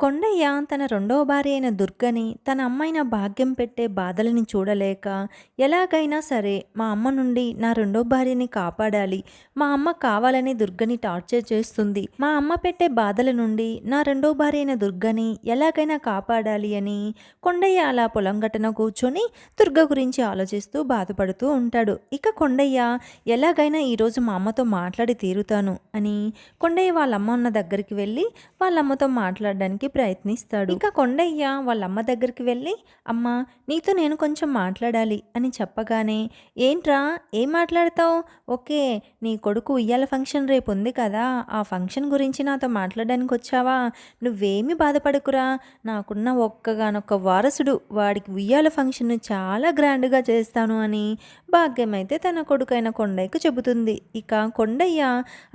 కొండయ్య తన రెండవ భార్య అయిన దుర్గని తన అమ్మైన భాగ్యం పెట్టే బాధలని చూడలేక ఎలాగైనా సరే మా అమ్మ నుండి నా రెండో భార్యని కాపాడాలి. మా అమ్మ కావాలని దుర్గని టార్చర్ చేస్తుంది. మా అమ్మ పెట్టే బాధల నుండి నా రెండో భార్య అయిన దుర్గని ఎలాగైనా కాపాడాలి అని కొండయ్య అలా పొలం గట్టన కూర్చొని దుర్గ గురించి ఆలోచిస్తూ బాధపడుతూ ఉంటాడు. ఇక కొండయ్య ఎలాగైనా ఈరోజు మా అమ్మతో మాట్లాడి తీరుతాను అని కొండయ్య వాళ్ళ అమ్మ ఉన్న దగ్గరికి వెళ్ళి వాళ్ళమ్మతో మాట్లాడడానికి చేయడానికి ప్రయత్నిస్తాడు. ఇక కొండయ్య వాళ్ళ అమ్మ దగ్గరికి వెళ్ళి అమ్మ నీతో నేను కొంచెం మాట్లాడాలి అని చెప్పగానే ఏంట్రా ఏం మాట్లాడతావు? ఓకే నీ కొడుకు ఉయ్యాల ఫంక్షన్ రేపు ఉంది కదా ఆ ఫంక్షన్ గురించి నాతో మాట్లాడడానికి వచ్చావా? నువ్వేమి బాధపడకురా నాకున్న ఒక్కగానొక్క వారసుడు వాడికి ఉయ్యాల ఫంక్షన్ చాలా గ్రాండ్గా చేస్తాను అని భాగ్యమైతే తన కొడుకైన కొండయ్యకు చెబుతుంది. ఇక కొండయ్య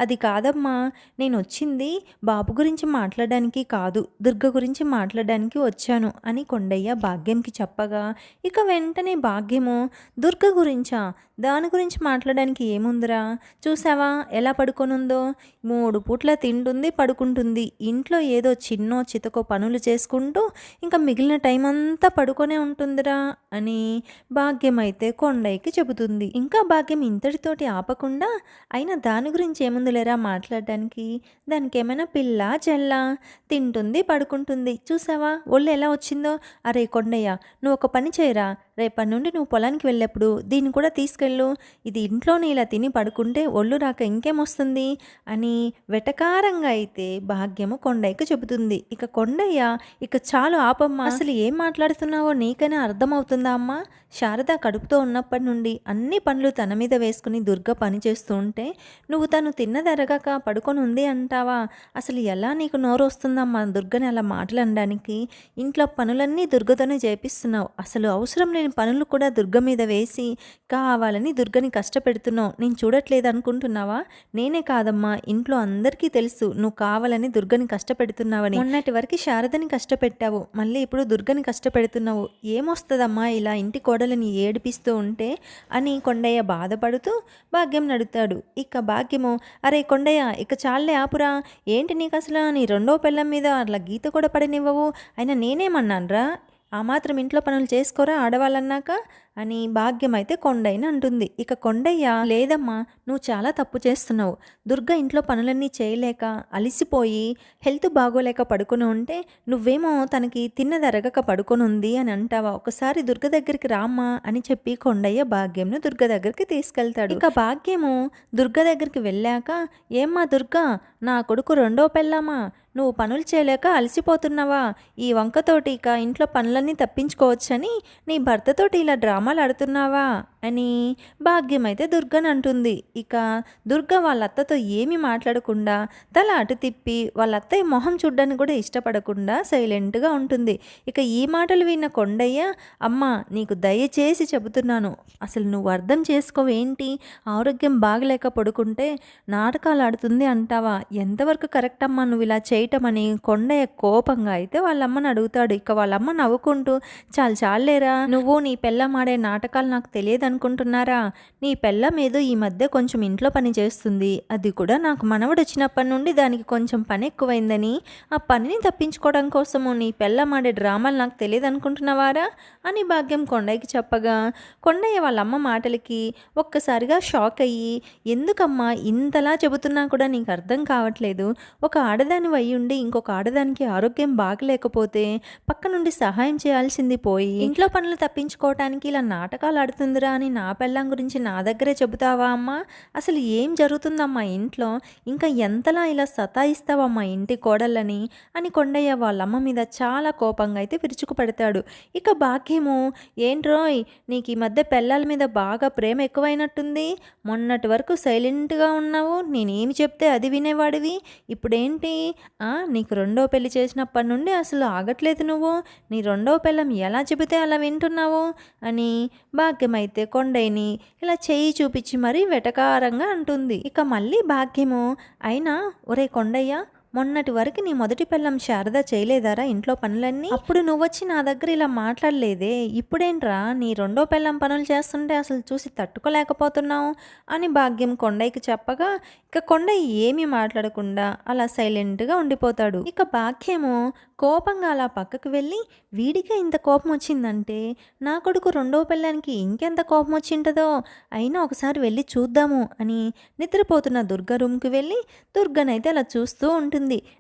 అది కాదమ్మా నేను వచ్చింది బాబు గురించి మాట్లాడడానికి కాదు దుర్గ గురించి మాట్లాడడానికి వచ్చాను అని కొండయ్య భాగ్యంకి చెప్పగా ఇక వెంటనే భాగ్యము? దుర్గ గురించా? దాని గురించి మాట్లాడడానికి ఏముందిరా? చూసావా? ఎలా పడుకొనుందో? మూడు పూట్ల తింటుంది పడుకుంటుంది. ఇంట్లో ఏదో చిన్నో చితకో పనులు చేసుకుంటూ ఇంకా మిగిలిన టైం అంతా పడుకొనే ఉంటుందిరా అని భాగ్యం అయితే కొండయ్యకి చెబుతుంది. ఇంకా భాగ్యం ఇంతటితోటి ఆపకుండా అయినా దాని గురించి ఏముందిలేరా మాట్లాడడానికి? దానికి ఏమైనా పిల్ల జల్ల? తింటుంది పడుకుంటుంది. చూసావా? ఒళ్ళు ఎలా వచ్చిందో? అరే కొండయ్య నువ్వు ఒక పని చేయరా? రేపటి నుండి నువ్వు పొలానికి వెళ్ళేప్పుడు దీన్ని కూడా తీసుకెళ్ళు. ఇది ఇంట్లోనే ఇలా తిని పడుకుంటే ఒళ్ళు రాక ఇంకేమొస్తుంది అని వెటకారంగా అయితే భాగ్యము కొండయ్యకు చెబుతుంది. ఇక కొండయ్య ఇక చాలు ఆపమ్మ. అసలు ఏం మాట్లాడుతున్నావో నీకైనా అర్థమవుతుందా అమ్మా? శారద కడుపుతో ఉన్నప్పటి నుండి అన్ని పనులు తన మీద వేసుకుని దుర్గ పని చేస్తూ ఉంటే నువ్వు తను తిన్నదరగాక పడుకొని ఉంది అంటావా? అసలు ఎలా నీకు నోరు వస్తుందమ్మా దుర్గని అలా మాటలు అనడానికి? ఇంట్లో పనులన్నీ దుర్గతోనే చేపిస్తున్నావు. అసలు అవసరం లేని పనులు కూడా దుర్గ మీద వేసి కావాలని దుర్గని కష్టపెడుతున్నావు నేను చూడట్లేదు అనుకుంటున్నావా? నేనే కాదమ్మా. ఇంట్లో అందరికీ తెలుసు నువ్వు కావాలని దుర్గని కష్టపెడుతున్నావని. మొన్నటి వరకు శారదని కష్టపెట్టావు. మళ్ళీ ఇప్పుడు దుర్గని కష్టపెడుతున్నావు. ఏమొస్తుందమ్మా ఇలా ఇంటి కోడలని ఏడిపిస్తూ ఉంటే? అని కొండయ్య బాధపడుతూ భాగ్యం నడుతాడు. ఇక భాగ్యము అరే కొండయ్య ఇక చాలే ఆపురా. ఏంటి నీకు అసలు నీ రెండో పెళ్ళం మీద అట్లా గీత కూడా పడనివ్వవు? అయినా నేనేమన్నానురా? ఆ మాత్రం ఇంట్లో పనులు చేసుకోరా ఆడవాళ్ళన్నాక? అని భాగ్యం అయితే కొండయ్యని అంటుంది. ఇక కొండయ్య లేదమ్మా నువ్వు చాలా తప్పు చేస్తున్నావు. దుర్గ ఇంట్లో పనులన్నీ చేయలేక అలిసిపోయి హెల్త్ బాగోలేక పడుకుని ఉంటే నువ్వేమో తనకి తిన్నదరగక పడుకొని ఉంది అని అంటావా? ఒకసారి దుర్గ దగ్గరికి రామ్మా అని చెప్పి కొండయ్య భాగ్యంను దుర్గ దగ్గరికి తీసుకెళ్తాడు. ఇక భాగ్యము దుర్గ దగ్గరికి వెళ్ళాక ఏమ్మా దుర్గ నా కొడుకు రెండో పెళ్ళామా? నువ్వు పనులు చేయలేక అలసిపోతున్నావా? ఈ వంకతోటి ఇక ఇంట్లో పనులన్నీ తప్పించుకోవచ్చని నీ భర్తతోటి ఇలా డ్రామాలు ఆడుతున్నావా? అని భాగ్యం అయితే దుర్గని అంటుంది. ఇక దుర్గ వాళ్ళ అత్తతో ఏమీ మాట్లాడకుండా తల అటు తిప్పి వాళ్ళ అత్తయ్య మొహం చూడ్డానికి కూడా ఇష్టపడకుండా సైలెంట్గా ఉంటుంది. ఇక ఈ మాటలు విన్న కొండయ్య అమ్మ నీకు దయచేసి చెబుతున్నాను. అసలు నువ్వు అర్థం చేసుకోవేంటి? ఆరోగ్యం బాగలేక పడుకుంటే నాటకాలు ఆడుతుంది అంటావా? ఎంతవరకు కరెక్ట్ అమ్మా నువ్వు ఇలా చేయటం? అని కొండయ్య కోపంగా అయితే వాళ్ళమ్మని అడుగుతాడు. ఇక వాళ్ళమ్మ నవ్వుకుంటూ చాలు చాలేరా నువ్వు నీ పెళ్ళమాడే నాటకాలు నాకు తెలియదు అనుకుంటున్నారా? నీ పెళ్ళం ఏదో ఈ మధ్య కొంచెం ఇంట్లో పని చేస్తుంది. అది కూడా నాకు మనవడు వచ్చినప్పటి నుండి దానికి కొంచెం పని ఎక్కువైందని. ఆ పనిని తప్పించుకోవడం కోసము నీ పెళ్ళం ఆడే డ్రామాలు నాకు తెలియదు అనుకుంటున్నావారా అని భాగ్యం కొండయ్యకి చెప్పగా కొండయ్య వాళ్ళ అమ్మ మాటలకి ఒక్కసారిగా షాక్ అయ్యి ఎందుకమ్మా ఇంతలా చెబుతున్నా కూడా నీకు అర్థం కావట్లేదు. ఒక ఆడదాని అయి ఉండి ఇంకొక ఆడదానికి ఆరోగ్యం బాగలేకపోతే పక్క నుండి సహాయం చేయాల్సింది పోయి ఇంట్లో పనులు తప్పించుకోవటానికి ఇలా నాటకాలు ఆడుతుందిరా అని నా పెళ్ళం గురించి నా దగ్గరే చెబుతావా అమ్మా? అసలు ఏం జరుగుతుందమ్మా ఇంట్లో? ఇంకా ఎంతలా ఇలా సతాయిస్తావమ్మా ఇంటి కోడళ్ళని? అని కొండయ్య వాళ్ళమ్మ మీద చాలా కోపంగా అయితే విరుచుకు పెడతాడు. ఇక భాగ్యము ఏంట్రోయ్ నీకు ఈ మధ్య పెళ్ళాల మీద బాగా ప్రేమ ఎక్కువైనట్టుంది. మొన్నటి వరకు సైలెంట్గా ఉన్నావు. నేనేమి చెప్తే అది వినేవాడివి. ఇప్పుడేంటి? నీకు రెండో పెళ్ళి చేసినప్పటి నుండి అసలు ఆగట్లేదు నువ్వు. నీ రెండో పెళ్ళం ఎలా చెబితే అలా వింటున్నావు? అని భాగ్యమైతే కొండయ్యని ఇలా చేయి చూపించి మరీ వెటకారంగా అంటుంది. ఇక మళ్ళీ భాగ్యము. అయినా ఒరే కొండయ్య మొన్నటి వరకు నీ మొదటి పిల్లం శారద చేయలేదారా ఇంట్లో పనులన్నీ? అప్పుడు నువ్వొచ్చి నా దగ్గర ఇలా మాట్లాడలేదే. ఇప్పుడేంట్రా నీ రెండో పెళ్ళం పనులు చేస్తుంటే అసలు చూసి తట్టుకోలేకపోతున్నావు అని భాగ్యం కొండయ్యకి చెప్పగా ఇక కొండయ్య ఏమీ మాట్లాడకుండా అలా సైలెంట్గా ఉండిపోతాడు. ఇక భాగ్యము కోపంగా అలా పక్కకు వెళ్ళి వీడిగా ఇంత కోపం వచ్చిందంటే నా కొడుకు రెండో పెళ్ళానికి ఇంకెంత కోపం వచ్చింటదో అయినా ఒకసారి వెళ్ళి చూద్దాము అని నిద్రపోతున్న దుర్గ రూమ్కి వెళ్ళి దుర్గనైతే అలా చూస్తూ ఉంటుంది.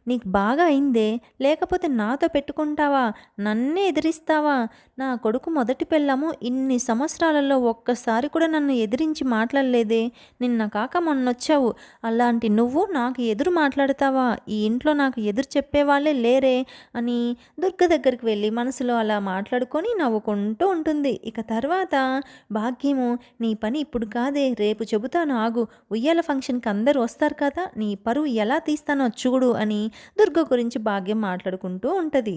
నీకు బాగా అయిందే లేకపోతే నాతో పెట్టుకుంటావా? నన్నే ఎదిరిస్తావా? నా కొడుకు మొదటి పెళ్ళాము. ఇన్ని సంవత్సరాలలో ఒక్కసారి కూడా నన్ను ఎదిరించి మాట్లాడలేదే. నిన్న కాక మొన్నొచ్చావు. అలాంటి నువ్వు నాకు ఎదురు మాట్లాడతావా? ఈ ఇంట్లో నాకు ఎదురు చెప్పేవాళ్ళే లేరే అని దుర్గ దగ్గరికి వెళ్ళి మనసులో అలా మాట్లాడుకొని నవ్వుకుంటూ ఉంటుంది. ఇక తర్వాత భాగ్యము నీ పని ఇప్పుడు కాదే. రేపు చెబుతాను. ఆగు. ఉయ్యాల ఫంక్షన్కి అందరూ వస్తారు కదా. నీ పరువు ఎలా తీస్తానో చూడు. అని దుర్గ గురించి భాగ్యం మాట్లాడుకుంటూ ఉంటుంది.